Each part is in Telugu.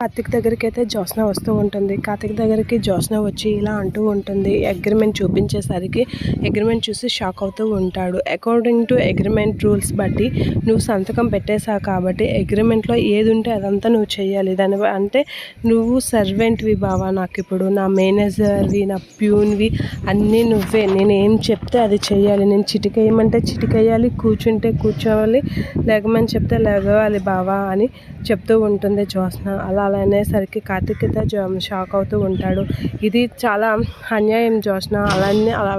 కార్తిక్ దగ్గరికి అయితే జ్యోత్స్న వస్తూ ఉంటుంది. కార్తిక్ దగ్గరికి జ్యోత్స్న వచ్చి ఇలా అంటూ ఉంటుంది. అగ్రిమెంట్ చూపించేసరికి అగ్రిమెంట్ చూసి షాక్ అవుతూ ఉంటాడు. అకార్డింగ్ టు అగ్రిమెంట్ రూల్స్ బట్టి నువ్వు సంతకం పెట్టేశావు కాబట్టి అగ్రిమెంట్లో ఏది ఉంటే అదంతా నువ్వు చేయాలి దాని అంటే నువ్వు సర్వెంట్వి బావా నాకు ఇప్పుడు. నా మేనేజర్వి నా ప్యూన్వి అన్నీ నువ్వే. నేను ఏం చెప్తే అది చేయాలి నేను చిటికేయమంటే చిటికేయాలి. కూర్చుంటే కూర్చోవాలి. లేకమని చెప్తే లేవాలి బావా అని చెప్తూ ఉంటుంది జ్యోత్స్న. అలా అలా అనేసరికి కార్తీక్ అయితే షాక్ అవుతూ ఉంటాడు. ఇది చాలా అన్యాయం జ్యోత్స్న అలానే అలా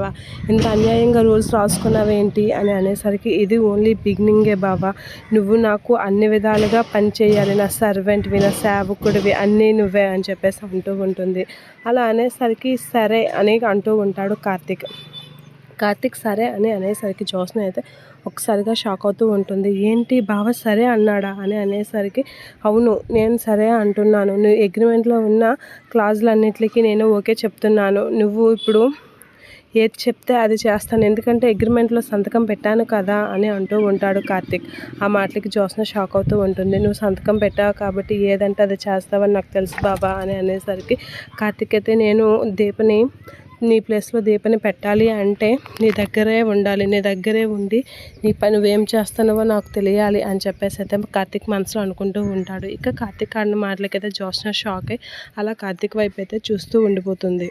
ఇంత అన్యాయంగా రూల్స్ రాసుకున్నావేంటి అని అనేసరికి ఇది ఓన్లీ బిగినింగే బాబా. నువ్వు నాకు అన్ని విధాలుగా పని చేయాలి. నా సర్వెంట్వి నా సేవకుడివి అన్నీ నువ్వే అని చెప్పేసి అంటూ ఉంటుంది. అలా అనేసరికి సరే అని అంటూ ఉంటాడు కార్తీక్. కార్తిక్ సరే అని అనేసరికి జోస్న అయితే ఒకసారిగా షాక్ అవుతూ ఉంటుంది. ఏంటి బావ సరే అన్నాడా? అని అనేసరికి అవును నేను సరే అంటున్నాను. నువ్వు అగ్రిమెంట్లో ఉన్న క్లాజులన్నిటికీ నేను ఓకే చెప్తున్నాను. నువ్వు ఇప్పుడు ఏది చెప్తే అది చేస్తాను. ఎందుకంటే అగ్రిమెంట్లో సంతకం పెట్టాను కదా అని అంటూ ఉంటాడు కార్తిక్. ఆ మాటలకి జోస్న షాక్ అవుతూ ఉంటుంది. నువ్వు సంతకం పెట్టావు కాబట్టి ఏదంటే అది చేస్తావని నాకు తెలుసు బాబా అని అనేసరికి కార్తిక్ అయితే నేను దీపని నీ ప్లేస్లో దీపని పెట్టాలి అంటే నీ దగ్గరే ఉండాలి నీ దగ్గరే ఉండి నీ పని నువ్వేం చేస్తున్నావో నాకు తెలియాలి అని చెప్పేసి అయితే కార్తీక్ మనసులో అనుకుంటూ ఉంటాడు. ఇక కార్తీక్ ఆడిన మాటలకైతే జోష్న షాక్. అయి అలా కార్తీక్ వైపు అయితే చూస్తూ ఉండిపోతుంది.